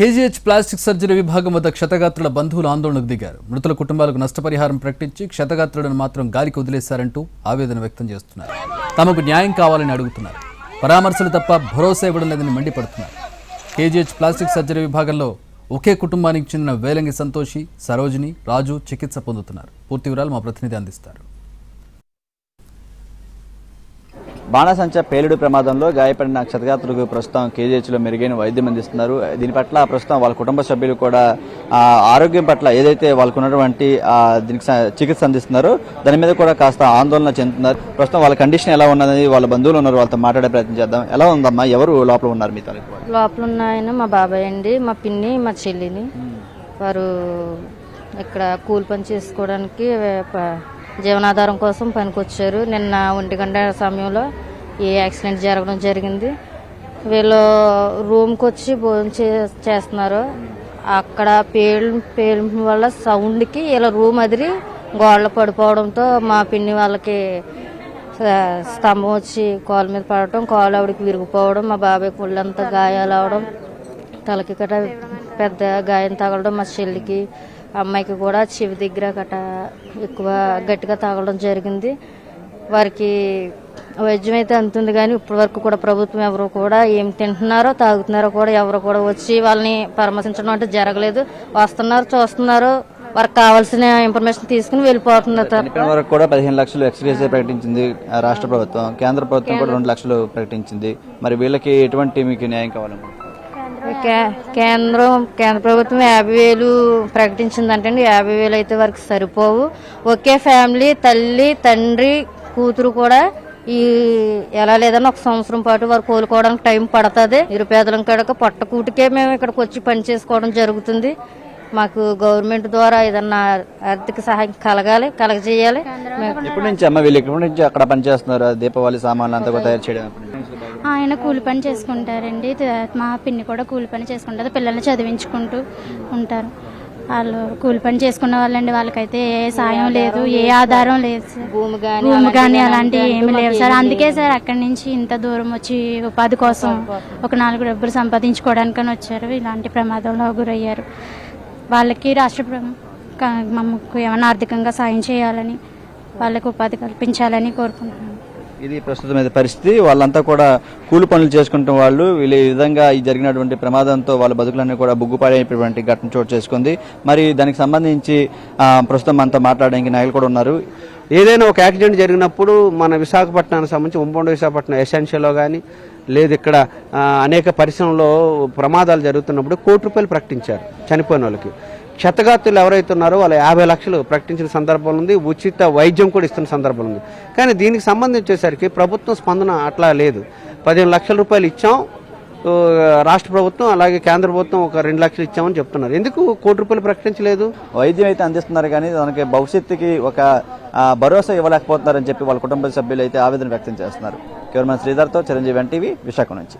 KGH plastic surgery విభాగం వద్ద క్షతగాత్రుల బంధువులు ఆందోళనకు దిగారు. మృతుల కుటుంబాలకు నష్టపరిహారం ప్రకటించి క్షతగాత్రులను మాత్రం గాలికి వదిలేశారంటూ ఆవేదన వ్యక్తం చేస్తున్నారు. తమకు న్యాయం కావాలని అడుగుతున్నారు. పరామర్శలు తప్ప భరోసా ఇవ్వడం లేదని మండిపడుతున్నారు. కేజీహెచ్ ప్లాస్టిక్ సర్జరీ విభాగంలో ఒకే కుటుంబానికి చెందిన వేలంగి సంతోషి సరోజిని రాజు చికిత్స పొందుతున్నారు. పూర్తి వివరాలు మా ప్రతినిధి అందిస్తారు. బాణసంచ పేలుడు ప్రమాదంలో గాయపడిన క్షతగాత్రులకు ప్రస్తుతం కేజీహెచ్లో మెరుగైన వైద్యం అందిస్తున్నారు. దీని పట్ల ప్రస్తుతం వాళ్ళ కుటుంబ సభ్యులు కూడా ఆ, ఆరోగ్యం పట్ల ఏదైతే వాళ్ళకు ఉన్నటువంటి దీనికి చికిత్స అందిస్తున్నారో దాని మీద కూడా కాస్త ఆందోళన చెందుతున్నారు. ప్రస్తుతం వాళ్ళ కండిషన్ ఎలా ఉన్నది వాళ్ళ బంధువులు ఉన్నారు వాళ్ళతో మాట్లాడే ప్రయత్నం చేద్దాం. ఎలా ఉందమ్మా ఎవరు లోపల ఉన్నారు మీ తలకి లోపల ఉన్న ఆయన మా బాబాయ్ అండి మా పిన్ని మా చెల్లిని. వారు ఇక్కడ కూలి పని చేసుకోవడానికి జీవనాధారం కోసం పనికొచ్చారు. నిన్న ఒంటి గంట సమయంలో ఈ యాక్సిడెంట్ జరగడం జరిగింది. వీళ్ళు రూమ్కి వచ్చి భోజనం చే చేస్తున్నారు. అక్కడ పేలు పేలు వల్ల సౌండ్కి ఇలా రూమ్ అదిరి గోడలు పడిపోవడంతో మా పిన్ని వాళ్ళకి స్తంభం వచ్చి కాలు మీద పడటం కాలు ఆవిడకి విరిగిపోవడం మా బాబాయ్ కుళ్ళంతా గాయాలు అవడం తలకి గట పెద్ద గాయం తగలడం మా చెల్లికి అమ్మాయికి కూడా చెవి దగ్గర గట ఎక్కువ గట్టిగా తగలడం జరిగింది. వారికి వైద్యం అయితే అందుతుంది కానీ ఇప్పటి వరకు కూడా ప్రభుత్వం ఎవరు కూడా ఏం తింటున్నారో తాగుతున్నారో కూడా ఎవరు కూడా వచ్చి వాళ్ళని పరామర్శించడం అంటే జరగలేదు. వస్తున్నారు చూస్తున్నారు. వారికి కావాల్సిన ఇన్ఫర్మేషన్ తీసుకుని వెళ్ళిపోతున్నారు కూడా పదిహేను లక్షలు ఎక్స్గ్రేస్ ప్రకటించింది ఆ, రాష్ట్ర ప్రభుత్వం. కేంద్ర ప్రభుత్వం కూడా రెండు లక్షలు ప్రకటించింది. మరి వీళ్ళకి ఎటువంటి మీకు న్యాయం కావాలమ్మా కే- కేంద్రం కేంద్ర ప్రభుత్వం యాభై వేలు ప్రకటించిందంటే యాభై వేలు అయితే వారికి సరిపోవు. ఒకే ఫ్యామిలీ తల్లి తండ్రి కూతురు కూడా ఈ ఎలా లేదన్నా ఒక సంవత్సరం పాటు వారు కోలుకోవడానికి టైం పడుతుంది. నిరుపేదలం కనుక పొట్టకూటికే మేము ఇక్కడికి వచ్చి పని చేసుకోవడం జరుగుతుంది. మాకు గవర్నమెంట్ ద్వారా ఏదన్నా ఆర్థిక సహాయం కలగాలి కలగజేయాలి. ఎప్పటి నుంచి అమ్మ వీళ్ళు ఎప్పటి నుంచి అక్కడ పనిచేస్తున్నారు? దీపావళి సామాన్లు అంతా కూడా తయారు చేయడం? ఆయన కూలి పని చేసుకుంటారండి. మా పిన్ని కూడా కూలి పని చేసుకుంటుంది. పిల్లల్ని చదివించుకుంటూ ఉంటారు. వాళ్ళు కూలి పని చేసుకున్న వాళ్ళండి. వాళ్ళకైతే ఏ సాయం లేదు ఏ ఆధారం లేదు సార్. భూమి కానీ అలాంటివి ఏమీ లేవు సార్. అందుకే సార్ అక్కడి నుంచి ఇంత దూరం వచ్చి ఉపాధి కోసం ఒక నాలుగు డబ్బులు సంపాదించుకోవడానికని వచ్చారు. ఇలాంటి ప్రమాదంలో గురయ్యారు. వాళ్ళకి రాష్ట్ర ప్రభు క- మాకు ఏమైనా ఆర్థికంగా సాయం చేయాలని వాళ్ళకి ఉపాధి కల్పించాలని కోరుకుంటున్నాను ఇది ప్రస్తుతం అయితే పరిస్థితి. వాళ్ళంతా కూడా కూలి పనులు చేసుకుంటున్న వాళ్ళు వీళ్ళు ఈ విధంగా ఈ జరిగినటువంటి ప్రమాదంతో వాళ్ళ బతుకులన్నీ కూడా బుగ్గుపాడైనటువంటి ఘటన చోటు చేసుకుంది. మరి దానికి సంబంధించి ప్రస్తుతం మనతో మాట్లాడడానికి నాయకులు కూడా ఉన్నారు. ఏదైనా ఒక యాక్సిడెంట్ జరిగినప్పుడు మన విశాఖపట్నానికి సంబంధించి ఉమ్మడి విశాఖపట్నం ఎసెన్షియల్లో కానీ లేదు ఇక్కడ అనేక పరిశ్రమలో ప్రమాదాలు జరుగుతున్నప్పుడు కోటి రూపాయలు ప్రకటించారు చనిపోయిన వాళ్ళకి. క్షతగాత్రులు ఎవరైతే ఉన్నారో వాళ్ళ యాభై లక్షలు ప్రకటించిన సందర్భం ఉంది ఉచిత వైద్యం కూడా ఇస్తున్న సందర్భం ఉంది. కానీ దీనికి సంబంధించేసరికి ప్రభుత్వం స్పందన అట్లా లేదు. పదిహేను లక్షల రూపాయలు ఇచ్చాం రాష్ట్ర ప్రభుత్వం అలాగే కేంద్ర ప్రభుత్వం ఒక రెండు లక్షలు ఇచ్చామని చెప్తున్నారు. ఎందుకు కోటి రూపాయలు ప్రకటించలేదు? వైద్యం అయితే అందిస్తున్నారు కానీ దానికి భవిష్యత్తుకి ఒక భరోసా ఇవ్వలేకపోతున్నారని చెప్పి వాళ్ళ కుటుంబ సభ్యులు అయితే ఆవేదన వ్యక్తం చేస్తున్నారు. కెమెరామెన్ శ్రీధర్తో చిరంజీవి ఎన్టీవీ విశాఖ నుంచి.